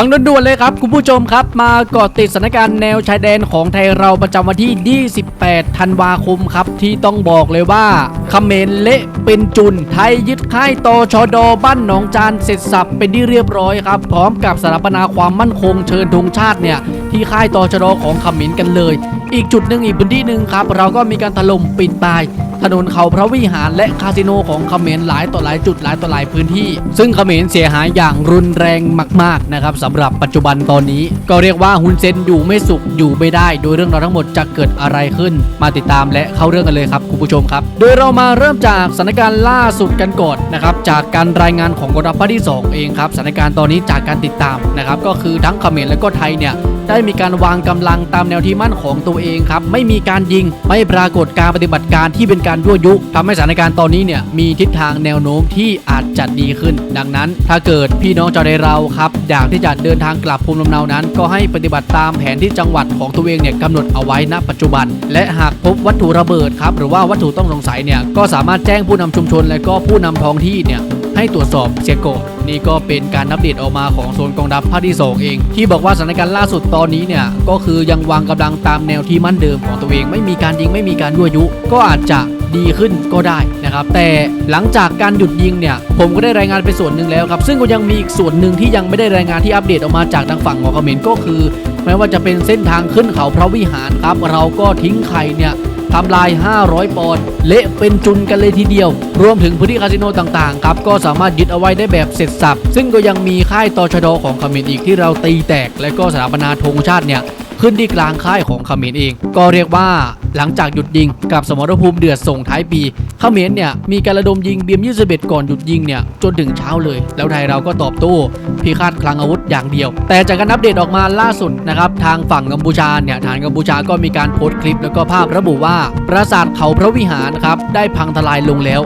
ฟังด่วนๆเลยครับ คุณผู้ชมครับ มาเกาะติดสถานการณ์แนวชายแดนของไทยเราประจำวันที่ 28 ธันวาคมครับ ที่ต้องบอกเลยว่าเขมรเละเป็นจุน ไทยยึดค่ายตชดบ้านหนองจานเสร็จสับเป็นที่เรียบร้อยครับ พร้อมกับสถาปนาความมั่นคงเชิญธงชาติเนี่ยที่ค่ายตชดของเขมรกันเลย อีกจุดหนึ่งอีกพื้นที่หนึ่งครับ เราก็มีการถล่มปิดตายถนนเขาพระวิหารและคาสิโนของเขมรหลายต่อหลายจุดหลายต่อหลายพื้นที่ ซึ่งเขมรเสียหายอย่างรุนแรงมากๆนะครับสำหรับปัจจุบันตอนนี้ ก็เรียกว่าฮุนเซนอยู่ไม่สุขอยู่ไม่ได้ โดยเรื่องราวทั้งหมดจะเกิดอะไรขึ้น มาติดตามและเข้าเรื่องกันเลยครับคุณผู้ชมครับ โดยเรามาเริ่มจากสถานการณ์ล่าสุดกันก่อนนะครับจากการรายงานของกองทัพภาคที่ 2 เองครับสถานการณ์ตอนนี้จากการติดตามนะครับก็คือทั้งเขมรและก็ไทยเนี่ยได้มีการวางกำลังตามแนวที่มั่นของตัวเองครับไม่มีการยิงไม่ปรากฏการปฏิบัติการที่เป็นการยั่วยุทำให้สถานการณ์ตอนนี้เนี่ยมีทิศทางแนวโน้มที่อาจจะดีขึ้น ดังนั้น ถ้าเกิดพี่น้องชาวไทยเราครับอยากที่จะเดินทางกลับภูมิลำเนานั้น ก็ให้ปฏิบัติตามแผนที่จังหวัดของตัวเองเนี่ยกำหนดเอาไว้ณปัจจุบัน และหากพบวัตถุระเบิดครับหรือว่าวัตถุต้องสงสัยเนี่ยก็สามารถแจ้งผู้นำชุมชน และก็ผู้นำท้องที่เนี่ยให้ตรวจสอบเสียก่อนนี่ก็เป็นการอัปเดตออกมาของโซนกองทัพภาคที่ 2 เอง ที่บอกว่าสถานการณ์ล่าสุดตอนนี้เนี่ยก็คือยังวางกำลังตามแนวที่มั่นเดิมของตัวเอง ไม่มีการยิงไม่มีการยั่วยุ ก็อาจจะ ดีขึ้นก็ได้นะครับ แต่หลังจากการหยุดยิงเนี่ย ผมก็ได้รายงานไปส่วนหนึ่งแล้วครับ ซึ่งก็ยังมีอีกส่วนหนึ่งที่ยังไม่ได้รายงานที่อัปเดตออกมาจากทางฝั่งของเขมรก็คือ ไม่ว่าจะเป็นเส้นทางขึ้นเขาพระวิหารครับ เราก็ทิ้งไข่เนี่ยทำลาย 500 ปอนด์เละเป็นจุนกันเลยทีเดียว รวมถึงพื้นที่คาสิโนต่างๆ ครับ ก็สามารถยึดเอาไว้ได้แบบเสร็จสับ ซึ่งก็ยังมีค่ายตชดของเขมรอีกที่เราตีแตก และก็สถาปนาธงชาติเนี่ยขึ้นที่กลางค่ายของเขมรเอง ก็เรียกว่า หลังจากหยุดยิงกับสมรภูมิเดือดส่งท้ายปีเขมรเนี่ยมีการระดมยิงเบียมยี่สิบเอ็ดก่อนหยุดยิงเนี่ยจนถึงเช้าเลย แล้วไทยเราก็ตอบโต้พิฆาตคลังอาวุธอย่างเดียว แต่จากการอัปเดตออกมาล่าสุดนะครับทางฝั่งกัมพูชาเนี่ยฐานกัมพูชาก็มีการโพสต์คลิปแล้วก็ภาพระบุว่า ปราสาทเขาพระวิหารครับได้พังทลายลงแล้ว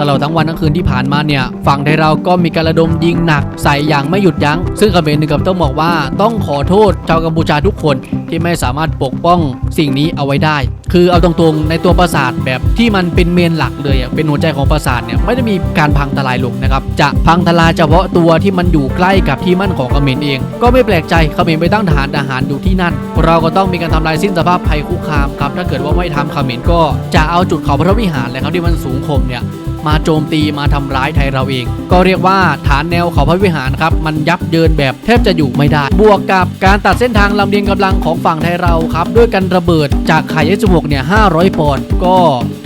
ตลอดทั้งวันทั้งคืนที่ผ่านมาเนี่ยฝั่งไทยเราก็มีการระดมยิงหนักใส่อย่างไม่หยุดยัง้ง ซึ่งเขมรหนึ่งกับต้องบอกว่าต้องขอโทษชาวกัมพูชาทุกคนที่ไม่สามารถปกป้องสิ่งนี้เอาไว้ได้ คือเอาตรงๆในตัวปราสาทแบบที่มันเป็นเมนหลักเลยเป็นหัวใจของปราสาทเนี่ยไม่ได้มีการพังทลายลงนะครับจะพังทลายเฉพาะตัวที่มันอยู่ใกล้กับที่มั่นของเขมรเอง ก็ไม่แปลกใจเขมรไปตั้งฐานทหารอยู่ที่นั่น เราก็ต้องมีการทำลายสิ้นสภาพภัยคุกคามครับถ้าเกิดว่าไม่ทำเขมรก็จะเอาจุดเขาพระวิหารเลยครับที่มันสูงข่มเนี่ย มาโจมตีมาทำร้ายไทยเราเอง ก็เรียกว่าฐานแนวเขาพระวิหารครับมันยับเยินแบบแทบจะอยู่ไม่ได้ บวกกับการตัดเส้นทางลำเลียงกำลังของฝั่งไทยเราครับด้วยกันระเบิดจากไข่ยสุกเนี่ย500ปอนด์ก็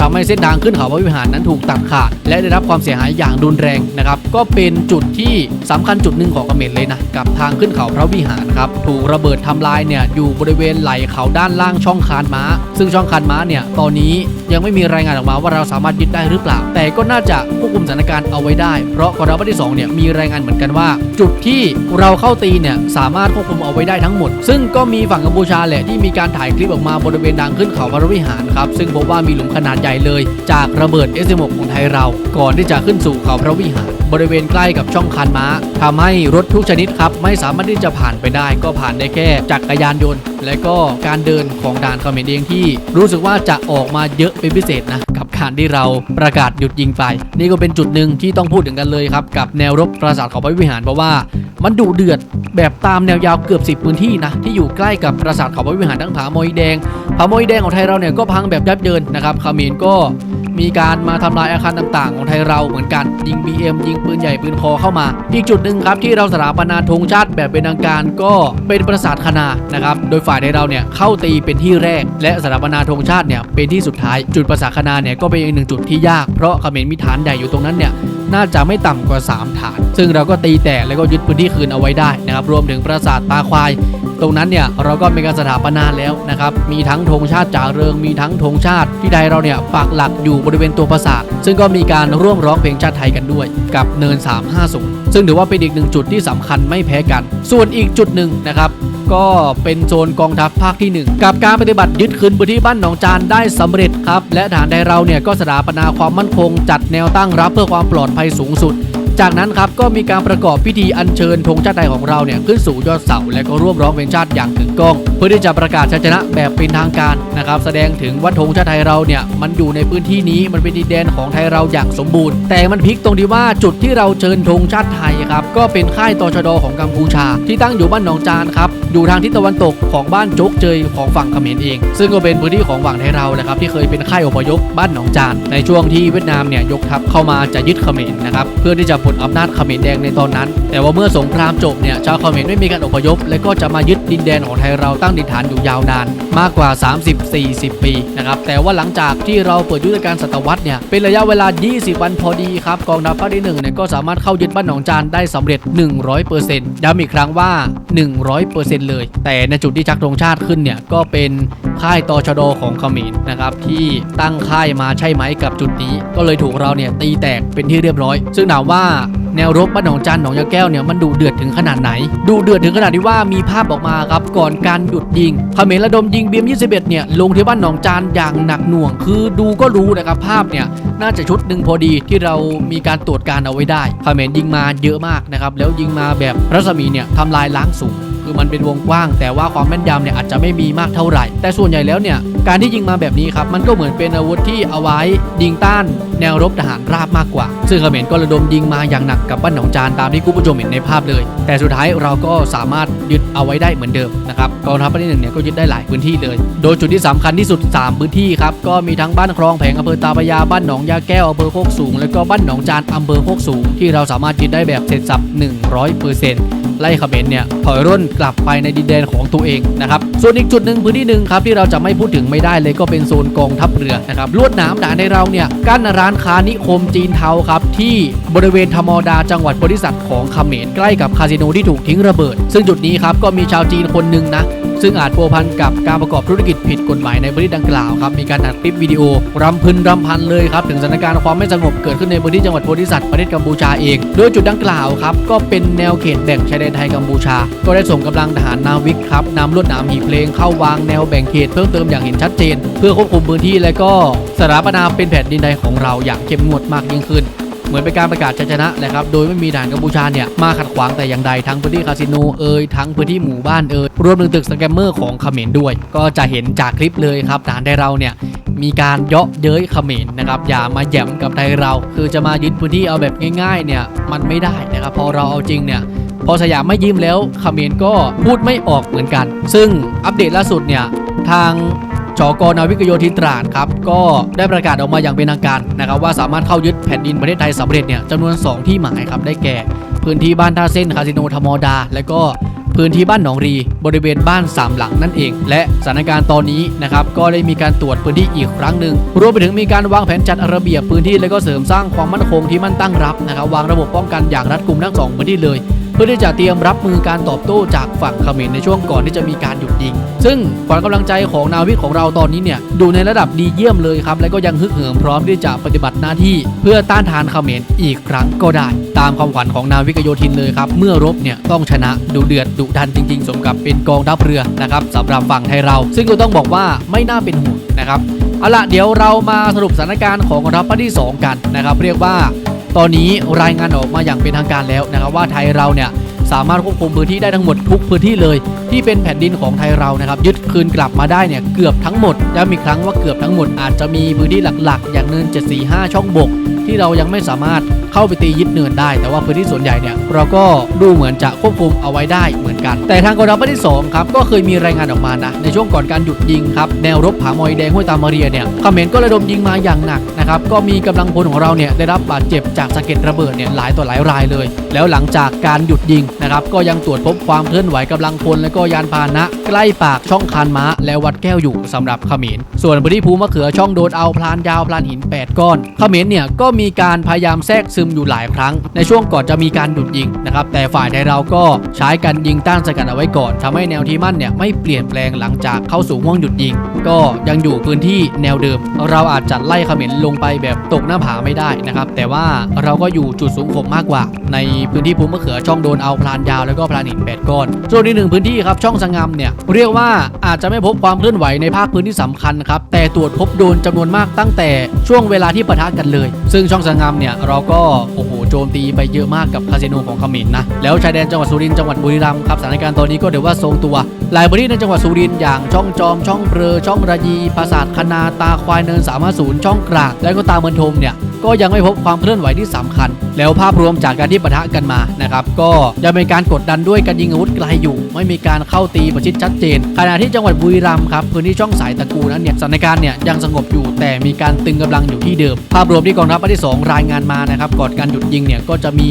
ทำให้เส้นทางขึ้นเขาพระวิหารนั้นถูกตัดขาด และได้รับความเสียหายอย่างรุนแรงนะครับก็เป็นจุดที่สำคัญจุดหนึ่งของเขมรเลยนะกับทางขึ้นเขาพระวิหารครับถูกระเบิดทำลายเนี่ยอยู่บริเวณไหล่เขาด้านล่างช่องคานม้า ซึ่งช่องคานม้าเนี่ยตอนนี้ ยังไม่มีรายงานออกมาว่าเราสามารถยึดได้หรือเปล่า แต่ก็น่าจะควบคุมสถานการณ์เอาไว้ได้ เพราะกองทัพที่2เนี่ยมีรายงานเหมือนกันว่า จุดที่เราเข้าตีเนี่ยสามารถควบคุมเอาไว้ได้ทั้งหมด ซึ่งก็มีฝั่งกัมพูชาแหละที่มีการถ่ายคลิปออกมาบริเวณดังขึ้นเขาพระวิหารครับซึ่งพบว่ามีหลุมขนาดใหญ่เลย จากระเบิด s อ6ของไทยเรา ก่อนที่จะขึ้นสู่เขาพระวิหาร บริเวณใกล้กับช่องคานม้าทำให้รถทุกชนิดครับไม่สามารถที่จะผ่านไปได้ ก็ผ่านได้แค่จักรยานยนต์ และก็การเดินของด่านเขมรเองที่ รู้สึกว่าจะออกมาเยอะเป็นพิเศษนะกับการที่เราประกาศหยุดยิงไปนี่ก็เป็นจุดหนึ่งที่ต้องพูดถึงกันเลยครับกับแนวรบปราสาทเขาพระวิหารเพราะว่ามันดุเดือดแบบตามแนวยาวเกือบ 10 พื้นที่นะ ที่อยู่ใกล้กับปราสาทเขาพระวิหารทั้งผาโมยแดงผาโมยแดงของไทยเราเนี่ยก็พังแบบยับเยินนะครับเขมรก็ มีการมาทำลายอาคารต่างๆ ของไทยเราเหมือนกัน ยิง BM ยิงปืนใหญ่ปืนคอเข้ามา อีกจุดหนึ่งครับที่เราสถาปนาธงชาติแบบเป็นทางการก็เป็นปราสาทคณานะครับ โดยฝ่ายไทยเราเนี่ยเข้าตีเป็นที่แรก และสถาปนาธงชาติเนี่ยเป็นที่สุดท้าย จุดปราสาทคณาเนี่ยก็เป็นอีกหนึ่งจุดที่ยากเพราะเขมรมีฐานใหญ่อยู่ตรงนั้นเนี่ย น่าจะไม่ต่ำกว่า 3 ฐาน ซึ่งเราก็ตีแตกแล้วก็ยึดพื้นที่คืนเอาไว้ได้นะครับรวมถึงปราสาทตาควาย ตรงนั้นเนี่ยเราก็มีการสถาปนาแล้วนะครับมีทั้งธงชาติจ่าเริงมีทั้งธงชาติที่ไทยเราเนี่ยปักหลักอยู่บริเวณตัวปราสาท ซึ่งก็มีการร่วมร้องเพลงชาติไทยกันด้วย กับเนิน 350 ซึ่งถือว่าเป็นอีกหนึ่งจุดที่สำคัญไม่แพ้กัน ส่วนอีกจุดหนึ่งนะครับ ก็เป็นโซนกองทัพภาคที่ 1 กับการปฏิบัติยึดคืนพื้นที่บ้านหนองจานได้สำเร็จครับ และฐานไทยเราเนี่ยก็สถาปนาความมั่นคง จัดแนวตั้งรับเพื่อความปลอดภัยสูงสุด จากนั้นครับก็มีการประกอบพิธีอัญเชิญธงชาติไทยของเราเนี่ยขึ้นสู่ยอดเสาและก็ร่วมร้องเพลงชาติอย่างถึงกล้อง เพื่อที่จะประกาศชัยชนะแบบเป็นทางการนะครับแสดงถึงว่าธงชาติไทยเราเนี่ยมันอยู่ในพื้นที่นี้มันเป็นดินแดนของไทยเราอย่างสมบูรณ์ แต่มันพลิกตรงที่ว่าจุดที่เราเชิญธงชาติไทยครับก็เป็นค่ายตชดของกัมพูชา ที่ตั้งอยู่บ้านหนองจานครับอยู่ทางทิศตะวันตกของบ้านโจกเจยของฝั่งเขมรเอง ซึ่งก็เป็นพื้นที่ของฝั่งไทยเราแหละครับที่เคยเป็นค่ายอพยพบ้านหนองจานในช่วงที่เวียดนามเนี่ยยกทัพเข้ามาจะยึดเขมรนะครับเพื่อที่จะปลดอำนาจเขมรแดงในตอนนั้น แต่ว่าเมื่อสงครามจบเนี่ยชาวเขมรไม่มีการอพยพ และก็จะมายึดดินแดนของไทยเราตั้งดินฐานอยู่ยาวนาน มากกว่า 30-40 ปีนะครับแต่ว่าหลังจากที่เราเปิดยุทธการศตวรรษเนี่ยเป็นระยะเวลา 20 วันพอดีครับกองทัพภาคที่1เนี่ยก็สามารถเข้ายึดบ้านหนองจานได้สำเร็จ 100%ย้ำอีกครั้งว่า 100%เลย แต่ในจุดที่ชักธงชาติขึ้นเนี่ยก็เป็นค่ายตชดของเขมรนะครับที่ตั้งค่ายมาใช่ไหมกับจุดนี้ ก็เลยถูกเราเนี่ยตีแตกเป็นที่เรียบร้อย ซึ่งถามว่าแนวรบบ้านหนองจันหนองยาแก้วเนี่ยมันดูเดือดถึงขนาดไหน ดูเดือดถึงขนาดที่ว่ามีภาพออกมาครับก่อนการหยุดยิงเขมรระดมยิงเบียม21เนี่ยลงที่บ้านหนองจานอย่างหนักหน่วง คือดูก็รู้นะครับภาพเนี่ยน่าจะชุดหนึ่งพอดีที่เรามีการตรวจการเอาไว้ได้เขมรยิงมาเยอะมากนะครับแล้วยิงมาแบบรัศมีเนี่ยทำลายล้างสูง คือมันเป็นวงกว้าง แต่ว่าความแม่นยำเนี่ยอาจจะไม่มีมากเท่าไหร่ แต่ส่วนใหญ่แล้วเนี่ยการที่ยิงมาแบบนี้ครับมันก็เหมือนเป็นอาวุธที่เอาไว้ยิงต้านแนวรบทหารราบมากกว่า ซึ่งเขมรก็ระดมยิงมาอย่างหนักกับบ้านหนองจานตามที่คุณผู้ชมเห็นในภาพเลย แต่สุดท้ายเราก็สามารถยึดเอาไว้ได้เหมือนเดิมนะครับกองทัพภาคที่หนึ่งเนี่ยก็ยึดได้หลายพื้นที่เลย โดยจุดที่สำคัญที่สุด 3 พื้นที่ครับก็มีทั้งบ้านคลองแผงอำเภอตาพระยาบ้านหนองยาแก้วอำเภอโคกสูง แล้วก็บ้านหนองจานอำเภอโคกสูง ที่เราสามารถยึดได้แบบเสร็จสับ100% ไล่เขมรเนี่ยถอยร่นกลับไปในดินแดนของตัวเองนะครับส่วนอีกจุดหนึ่งพื้นที่หนึ่งครับที่เราจะไม่พูดถึงไม่ได้เลยก็เป็นโซนกองทัพเรือนะครับลวดหนามด่านในเราเนี่ยกั้นร้านค้านิคมจีนเทาครับที่บริเวณธรรมดาจังหวัดบริษัทของเขมรใกล้กับคาสิโนที่ถูกทิ้งระเบิด ซึ่งจุดนี้ครับก็มีชาวจีนคนหนึ่งนะ ซึ่งอาจพัวพันกับการประกอบธุรกิจผิดกฎหมายในพื้นที่ดังกล่าวครับมีการอัดคลิปวิดีโอรำพึนรำพันเลยครับถึงสถานการณ์ความไม่สงบเกิดขึ้นในพื้นที่จังหวัดโพธิสัตว์ประเทศกัมพูชาเองโดยจุดดังกล่าวครับก็เป็นแนวเขตแบ่งชายแดนไทยกัมพูชา ก็ได้ส่งกำลังทหารนาวิกครับนำลวดหนามหีเพลงเข้าวางแนวแบ่งเขตเพิ่มเติมอย่างเห็นชัดเจน เพื่อควบคุมพื้นที่และก็สถาปนาเป็นแผ่นดินใดของเราอย่างเข้มงวดมากยิ่งขึ้น เหมือนเป็นการประกาศชัยชนะแหละครับโดยไม่มีทหารกัมพูชาเนี่ยมาขัดขวางแต่อย่างใดทั้งพื้นที่คาสิโนเอ่ยทั้งพื้นที่หมู่บ้านเอ่ยรวมถึงตึกสแกมเมอร์ของเขมรด้วย ก็จะเห็นจากคลิปเลยครับทหารไทยเราเนี่ยมีการเยาะเย้ยเขมรนะครับอย่ามาแย่มกับไทยเรา คือจะมายึดพื้นที่เอาแบบง่ายๆเนี่ยมันไม่ได้นะครับพอเราเอาจริงเนี่ยพอสยามไม่ยิ้มแล้วเขมรก็พูดไม่ออกเหมือนกัน ซึ่งอัปเดตล่าสุดเนี่ยทาง ชกนาวิกโยธินตราดครับก็ได้ประกาศออกมาอย่างเป็นทางการนะครับว่าสามารถเข้ายึดแผ่นดินประเทศไทยสำเร็จเนี่ยจำนวน 2 ที่หมายครับได้แก่ พื้นที่บ้านท่าเส้นคาสิโนธรรมดา และก็พื้นที่บ้านหนองรีบริเวณบ้านสามหลังนั่นเอง และสถานการณ์ตอนนี้นะครับก็ได้มีการตรวจพื้นที่อีกครั้งหนึ่งรวมไปถึงมีการวางแผนจัดระเบียบพื้นที่และก็เสริมสร้างความมั่นคงที่มั่นตั้งรับนะครับวางระบบป้องกันอย่างรัดกุมทั้งสองพื้นที่เลย พื่อที่จะเตรียมรับมือการตอบโต้จากฝั่งเขมรในช่วงก่อนที่จะมีการหยุดยิง ซึ่งขวัญกำลังใจของนาวิกของเราตอนนี้เนี่ยดูในระดับดีเยี่ยมเลยครับและก็ยังฮึกเหิมพร้อมที่จะปฏิบัติหน้าที่ เพื่อต้านทานเขมรอีกครั้งก็ได้ ตามความขวัญของนาวิกโยธินเลยครับเมื่อรบเนี่ยต้องชนะดูเดือดดุดันจริงๆ สมกับเป็นกองทัพเรือนะครับสำหรับฝั่งไทยเรา ซึ่งก็ต้องบอกว่าไม่น่าเป็นห่วงนะครับเอาละเดี๋ยวเรามาสรุปสถานการณ์ของกองทัพภาคที่สองกันนะครับ เรียกว่า ตอนนี้รายงานออกมาอย่างเป็นทางการแล้วนะครับว่าไทยเราเนี่ยสามารถควบคุมพื้นที่ได้ทั้งหมดทุกพื้นที่เลย ที่เป็นแผ่นดินของไทยเรานะครับยึดคืนกลับมาได้เนี่ยเกือบทั้งหมดย้ำอีกครั้งว่าเกือบทั้งหมดอาจจะมีพื้นที่หลักๆ อย่างเนิน 745 ช่องบก ที่เรายังไม่สามารถเข้าไปตียึดเนินได้ แต่ว่าพื้นที่ส่วนใหญ่เนี่ยเราก็ดูเหมือนจะควบคุมเอาไว้ได้ กัน แต่ทางกองทัพภาคที่สองครับ ก็เคยมีรายงานออกมานะ ในช่วงก่อนการหยุดยิงครับ แนวรบผามอยแดงห้วยตามมาเรียเนี่ยเขมรก็ระดมยิงมาอย่างหนักนะครับ ก็มีกำลังพลของเราเนี่ยได้รับบาดเจ็บจากสะเก็ดระเบิดเนี่ยหลายต่อหลายรายเลย แล้วหลังจากการหยุดยิงนะครับก็ยังตรวจพบความเคลื่อนไหวกำลังพลและก็ยานพาหนะ ใกล้ปากช่องคานม้า และวัดแก้วอยู่สำหรับเขมรส่วนพื้นที่ภูมะเขือช่องโดนเอาพลานยาวพลานหิน 8 ก้อนเขมรเนี่ยก็มีการพยายามแทรกซึมอยู่หลายครั้ง ในช่วงก่อนจะมีการหยุดยิงนะครับแต่ฝ่ายไทยเราก็ใช้การยิงต้านสกัดเอาไว้ก่อนทำให้แนวที่มั่นเนี่ยไม่เปลี่ยนแปลงหลังจากเข้าสู่ห่วงหยุดยิง ก็ยังอยู่พื้นที่แนวเดิม เราอาจจะไล่เขมรลงไปแบบตกหน้าผาไม่ได้นะครับ แต่ว่าเราก็อยู่จุดสูงข่มมากกว่า ในพื้นที่ภูมิมะเขือช่องโดนเอาพลานยาวแล้วก็พลานหิน8ก้อนส่วนอีกหนึ่งพื้นที่ครับช่องสงงามเนี่ยเรียกว่าอาจจะไม่พบความเคลื่อนไหวในภาคพื้นที่สำคัญครับแต่ตรวจพบโดนจำนวนมากตั้งแต่ช่วงเวลาที่ปะทะกันเลย ซึ่งช่องสงงามเนี่ยเราก็โโจมตีไปเยอะมากกับคาสิโนของเขมรนะแล้วชายแดนจังหวัดสุรินทร์จังหวัดบุรีรัมย์ครับสถานการณ์ตอนนี้ก็เดี๋ยวว่าทรงตัวหลายพื้นที่ในจังหวัดสุรินทร์อย่างช่องจอมช่องเพลอช่องระยีปราสาทคณาตาควายเนินสามศูนย์ช่องกลางและก็ตาเมือนทมเนี่ยก็ยังไม่พบความเคลื่อนไหวที่สำคัญแล้วภาพรวมจากการที่ปะทะกันมานะครับก็ยังเป็นการกดดันด้วยการยิงอาวุธไกลอยู่ ไม่มีการเข้าตีประชิดชัดเจน ขณะที่จังหวัดบุรีรัมย์ครับพื้นที่ช่องสายตะกูนั้นเนี่ยสถานการณ์เนี่ยยังสงบอยู่ แต่มีการตึงกำลังอยู่ที่เดิม ภาพรวมที่กองทัพภาคที่ 2 รายงานมานะครับก่อนการหยุดยิงเนี่ยก็จะมี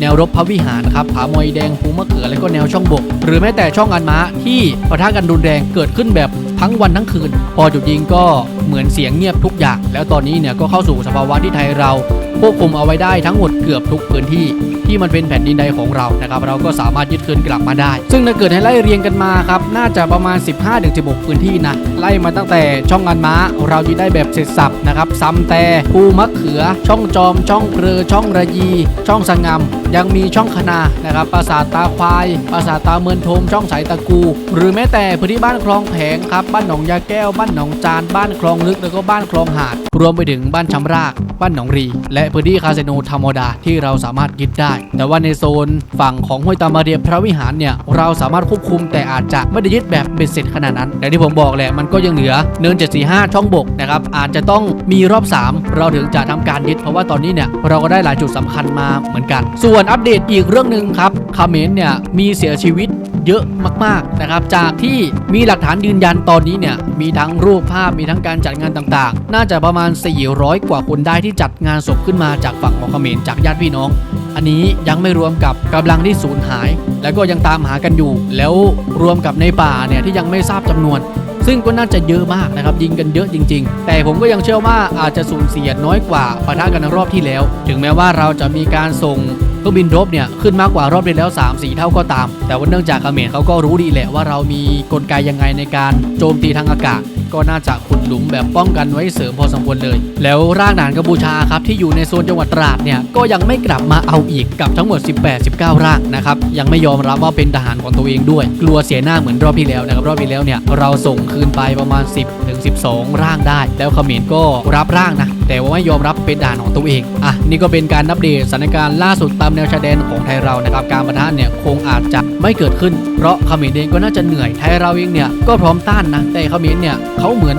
แนวรบพระวิหารครับผามอยแดงภูมะเขือและก็แนวช่องบก หรือแม้แต่ช่องอันม้าที่ปะทะกันรุนแรงเกิดขึ้นแบบทั้งวันทั้งคืน พอหยุดยิงก็เหมือนเสียงเงียบทุกอย่าง แล้วตอนนี้เนี่ยก็เข้าสู่สภาวะที่ไทยเรา ควบคุมเอาไว้ได้ทั้งหมดเกือบทุกพื้นที่ที่มันเป็นแผ่นดินใดของเรานะครับเราก็สามารถยึดคืนกลับมาได้ ซึ่งถ้าเกิดให้ไล่เรียงกันมาครับน่าจะประมาณ 15-16 พื้นที่นะไล่มาตั้งแต่ช่องอันม้า เรายึดได้แบบเสร็จสับนะครับซ้ำแต่ภูมะเขือ ช่องจอม ช่องเปลือช่องระยี ช่องสังงามยังมีช่องคณานะครับปราสาทตาควายปราสาทตาเมือนโทมช่องสายตะกู หรือแม้แต่พื้นที่บ้านคลองแผงครับบ้านหนองยาแก้วบ้านหนองจานบ้านคลองลึกแล้วก็บ้านคลองหาด รวมไปถึงบ้านชำราก บ้านหนองรี และพื้นที่คาสิโนธรรมดาที่เราสามารถยึดได้ แต่ว่าในโซนฝั่งของห้วยตามาเรียพระวิหารเนี่ยเราสามารถควบคุมแต่อาจจะไม่ได้ยึดแบบเบ็ดเสร็จขนาดนั้นแต่ที่ผมบอกแหละมันก็ยังเหลือเนิน 745 ช่องบกนะครับอาจจะต้องมีรอบ 3 เราถึงจะทำการยึด เพราะว่าตอนนี้เนี่ยเราก็ได้หลายจุดสำคัญมาเหมือนกัน ส่วนอัปเดตอีกเรื่องหนึ่งครับคาเมรเนี่ยมีเสียชีวิต เยอะมากๆนะครับ จากที่มีหลักฐานยืนยันตอนนี้เนี่ยมีทั้งรูปภาพมีทั้งการจัดงานต่างๆ น่าจะประมาณ 400 กว่าคนได้ที่จัดงานศพขึ้นมาจากฝั่งของเขมรจากญาติพี่น้อง อันนี้ยังไม่รวมกับกำลังที่สูญหาย แล้วก็ยังตามหากันอยู่ แล้วรวมกับในป่าเนี่ยที่ยังไม่ทราบจำนวนซึ่งก็น่าจะเยอะมากนะครับยิงกันเยอะจริง ๆ แต่ผมก็ยังเชื่อว่าอาจจะสูญเสียน้อยกว่าปะทะกันรอบที่แล้ว ถึงแม้ว่าเราจะมีการส่ง เครื่องบินรบเนี่ยขึ้นมากกว่ารอบเดียวแล้ว 3 4 เท่าก็ตาม แต่ว่าเนื่องจากเขมรเขาก็รู้ดีแหละว่าเรามีกลไกยังไงในการโจมตีทางอากาศ ก็น่าจะคุ้น หลุมแบบป้องกันไว้เสริมพอสมควรเลย แล้วร่างฐานกัมพูชาครับที่อยู่ในโซนจังหวัดตราดเนี่ยก็ยังไม่กลับมาเอาอีกกับทั้งหมด 18-19ร่างนะครับยังไม่ยอมรับว่าเป็นทหารของตัวเองด้วย กลัวเสียหน้าเหมือนรอบที่แล้วนะครับรอบที่แล้วเนี่ยเราส่งคืนไปประมาณ 10ถึง12 ร่างได้ แล้วเขมรก็รับร่างนะแต่ว่าไม่ยอมรับเป็นทหารของตัวเองอะนี่ก็เป็นการอัปเดตสถานการณ์ล่าสุดตามแนวชายแดนของไทยเรานะครับการประทะเนี่ยคงอาจจะไม่เกิดขึ้น เพราะเขมรเองก็น่าจะเหนื่อยไทยเราเองเนี่ยก็พร้อมต้านนะแต่เขมรเนี่ยเขาเหมือน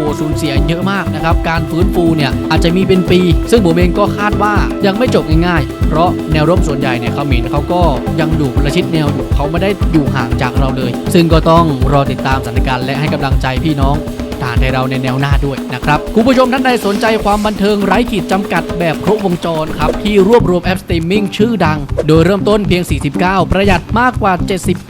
หสูญเสียเยอะมากนะครับ การฟื้นฟูเนี่ยอาจจะมีเป็นปี ซึ่งผมเองก็คาดว่ายังไม่จบง่ายๆ เพราะแนวรบส่วนใหญ่เนี่ยเขมรเขาก็ยังอยู่ประชิดแนวอยู่เขาไม่ได้อยู่ห่างจากเราเลย ซึ่งก็ต้องรอติดตามสถานการณ์และให้กำลังใจพี่น้อง ทารในเราในแนวหน้าด้วยนะครับคุณผู้ชมท่านใดสนใจความบันเทิงไร้ขีดจำกัดแบบครบวงจรครับที่รวบรวมแอปสตรีมมิ่งชื่อดัง โดยเริ่มต้นเพียง 49 ประหยัดมากกว่า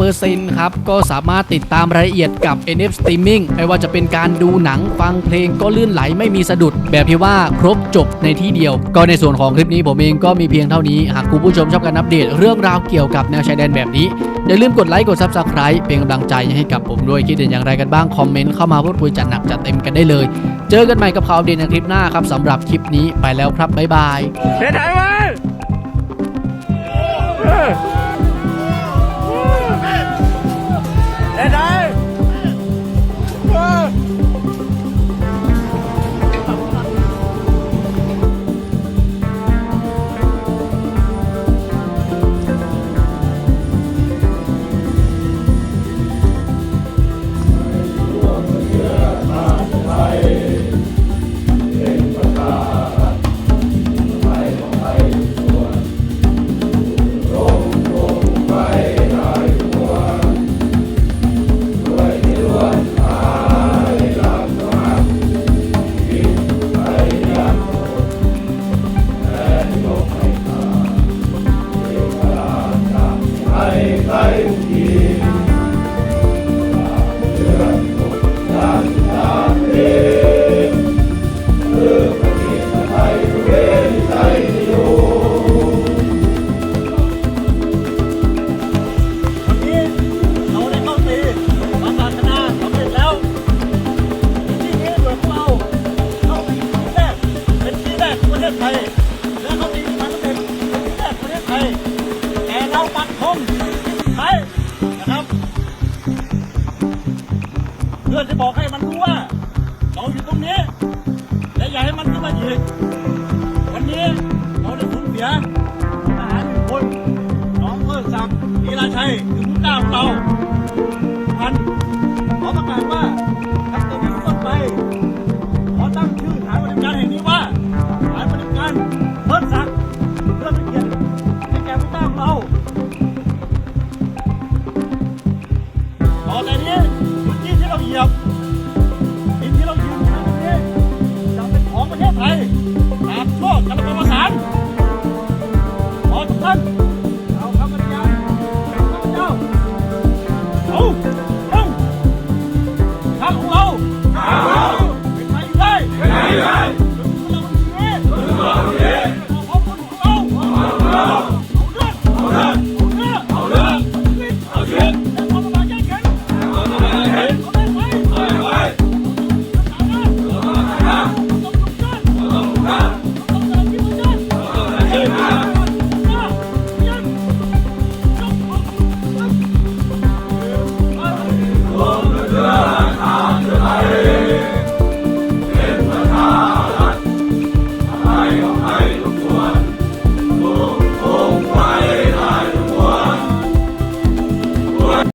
70%ครับก็สามารถติดตามรายละเอียดกับ NF Streaming ไม่ว่าจะเป็นการดูหนังฟังเพลงก็ลื่นไหลไม่มีสะดุด แบบที่ว่าครบจบในที่เดียว ก็ในส่วนของคลิปนี้ผมเองก็มีเพียงเท่านี้ หากคุณผู้ชมชอบการอัปเดตเรื่องราวเกี่ยวกับแนวชายแดนแบบนี้ อย่าลืมกดไลค์กด Subscribe เป็นกำลังใจให้กับผมด้วยคิดเห็นอย่างไรกันบ้างคอมเมนต์เข้ามาพูดคุยจัดหนักจัดเต็มกันได้เลย เจอกันใหม่กับข่าวเด่นในคลิปหน้าครับสำหรับคลิปนี้ไปแล้วครับบ๊ายบายเฮ็ดไทยมา พื่อจะบอกให้มันรู้ว่า เราอยู่ตรงนี้ และอย่าให้มันขึ้นมาอีกวันนี้เราได้สูญเสียทหารหนึ่งคนน้องเพื่มศักดิ์ลีลาชัยคือผู้กล้าของเราพันขอประกาศว่าตั้งแต่นี้ต้นไปขอตั้งชื่อฐานปฏิบัติการแห่งนี้ว่าฐานปฏิบัติการเพื่มศักำเพื่อเป็นเกียรติให้แก่ผู้กล้าของเราต่อแต่นี้ nhập